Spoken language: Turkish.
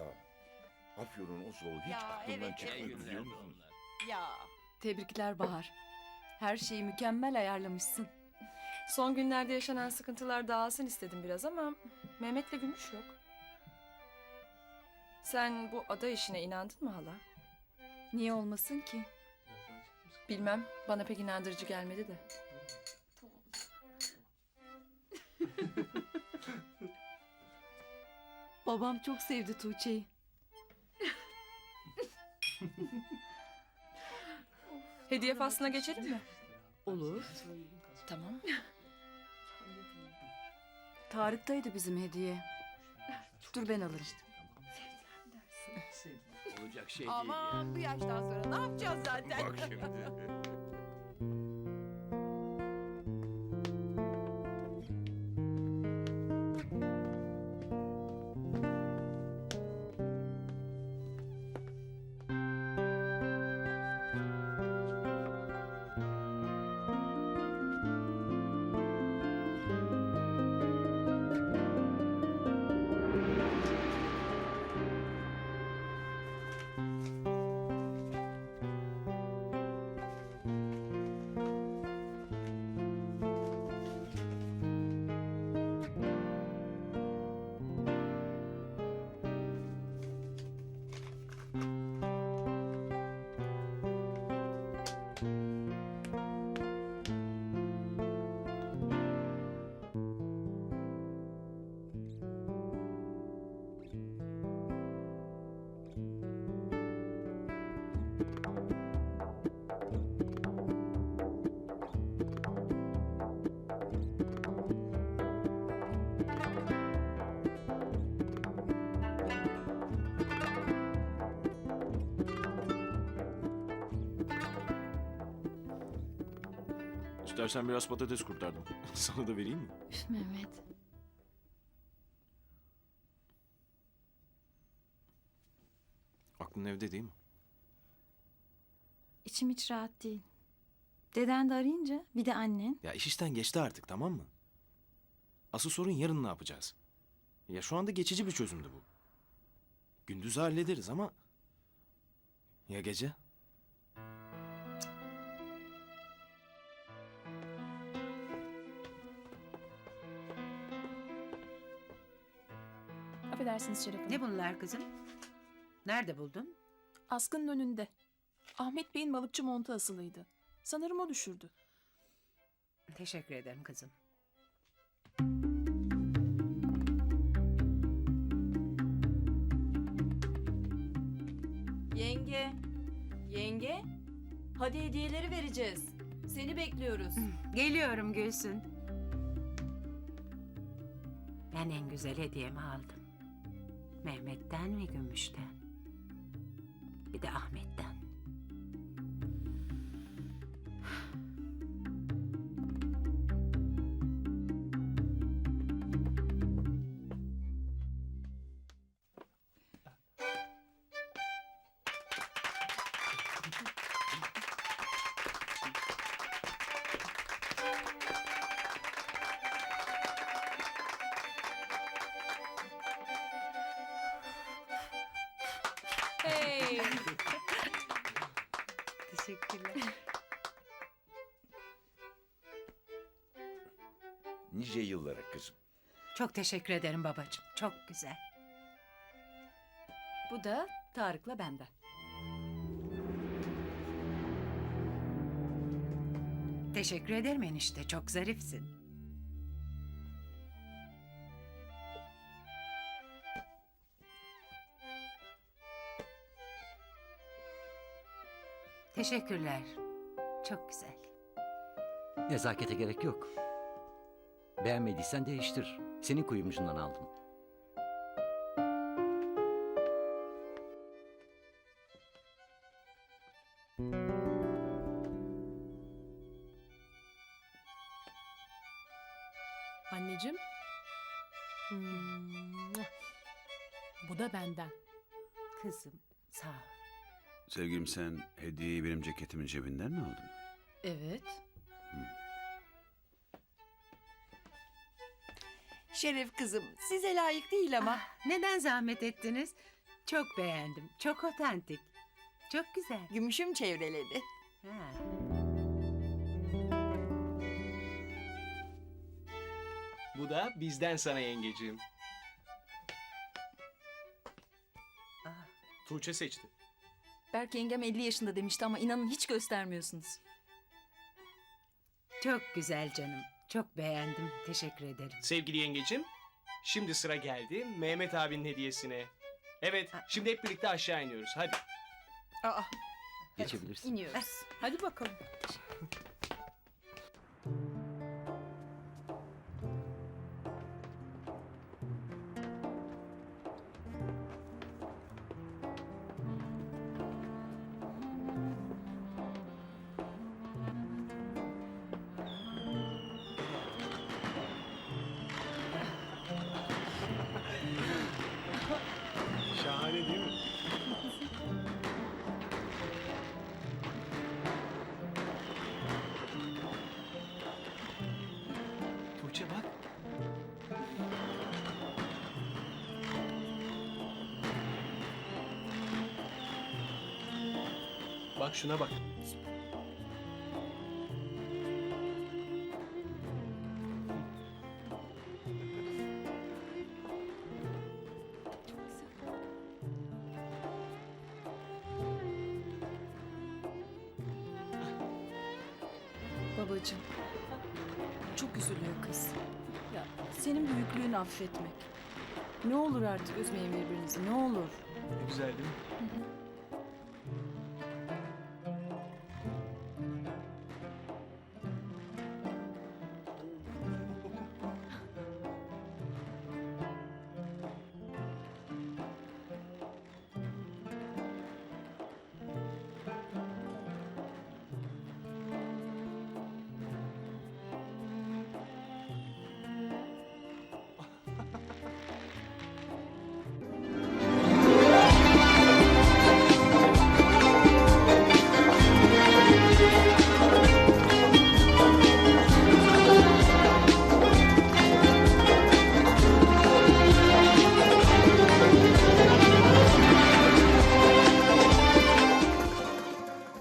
Ya Afyon'un o soğuğu hiç Ya, aklımdan evet, çıkmadı evet. biliyor musun? Ya. Tebrikler Bahar. Her şeyi mükemmel ayarlamışsın. Son günlerde yaşanan sıkıntılar dağılsın istedim biraz ama Mehmet'le Gümüş yok. Sen bu ada işine inandın mı hala? Niye olmasın ki? Bilmem, bana pek inandırıcı gelmedi de. Babam çok sevdi Tuğçe'yi. Hediye faslına geçelim mi? Olur. Tamam. Tarık'taydı bizim hediye. Dur ben alırım. Olacak şey Aman bu yaştan sonra ne yapacağız zaten? Bak şimdi. İstersen biraz patates kurtardım. Sana da vereyim mi? Üf Mehmet. Aklın evde değil mi? İçim hiç rahat değil. Deden de arayınca bir de annen. Ya iş işten geçti artık tamam mı? Asıl sorun yarın ne yapacağız? Ya şu anda geçici bir çözümdü bu. Gündüzü hallederiz ama... Ya gece? Affedersiniz Şeref Hanım. Ne bunlar kızım? Nerede buldun? Askının önünde. Ahmet Bey'in balıkçı montu asılıydı. Sanırım o düşürdü. Teşekkür ederim kızım. Yenge. Yenge. Hadi hediyeleri vereceğiz. Seni bekliyoruz. Geliyorum Gülsün. Ben en güzel hediyemi aldım. Mehmet'ten ve Gümüş'ten. Bir de Ahmet'ten. Hey! Teşekkürler. Nice yıllara kızım. Çok teşekkür ederim babacığım. Çok güzel. Bu da Tarık'la benden. Teşekkür ederim enişte. Çok zarifsin. Teşekkürler. Çok güzel. Nezakete gerek yok. Beğenmediysen değiştir. Senin kuyumcundan aldım. Anneciğim. Hmm. Bu da benden. Kızım sağ ol. Sevgilim sen hediyeyi benim ceketimin cebinden mi aldın? Evet. Şeref kızım size layık değil ama. Ah, neden zahmet ettiniz? Çok beğendim. Çok otantik. Çok güzel. Gümüşüm çevreledi. Ha. Bu da bizden sana yengeciğim. Ah. Tuğçe seçti. Berk yengem 50 yaşında demişti ama inanın hiç göstermiyorsunuz. Çok güzel canım. Çok beğendim. Teşekkür ederim. Sevgili yengeciğim, şimdi sıra geldi Mehmet abinin hediyesine. Evet, şimdi hep birlikte aşağı iniyoruz. Hadi. Aa, Geçebilirsin. iniyoruz. Hadi bakalım. Tuğçe bak. Bak şuna bak. Babacığım. Çok üzülüyor kız. Ya senin büyüklüğünü affetmek. Ne olur artık üzmeyin birbirinizi ne olur. Ne güzel değil mi?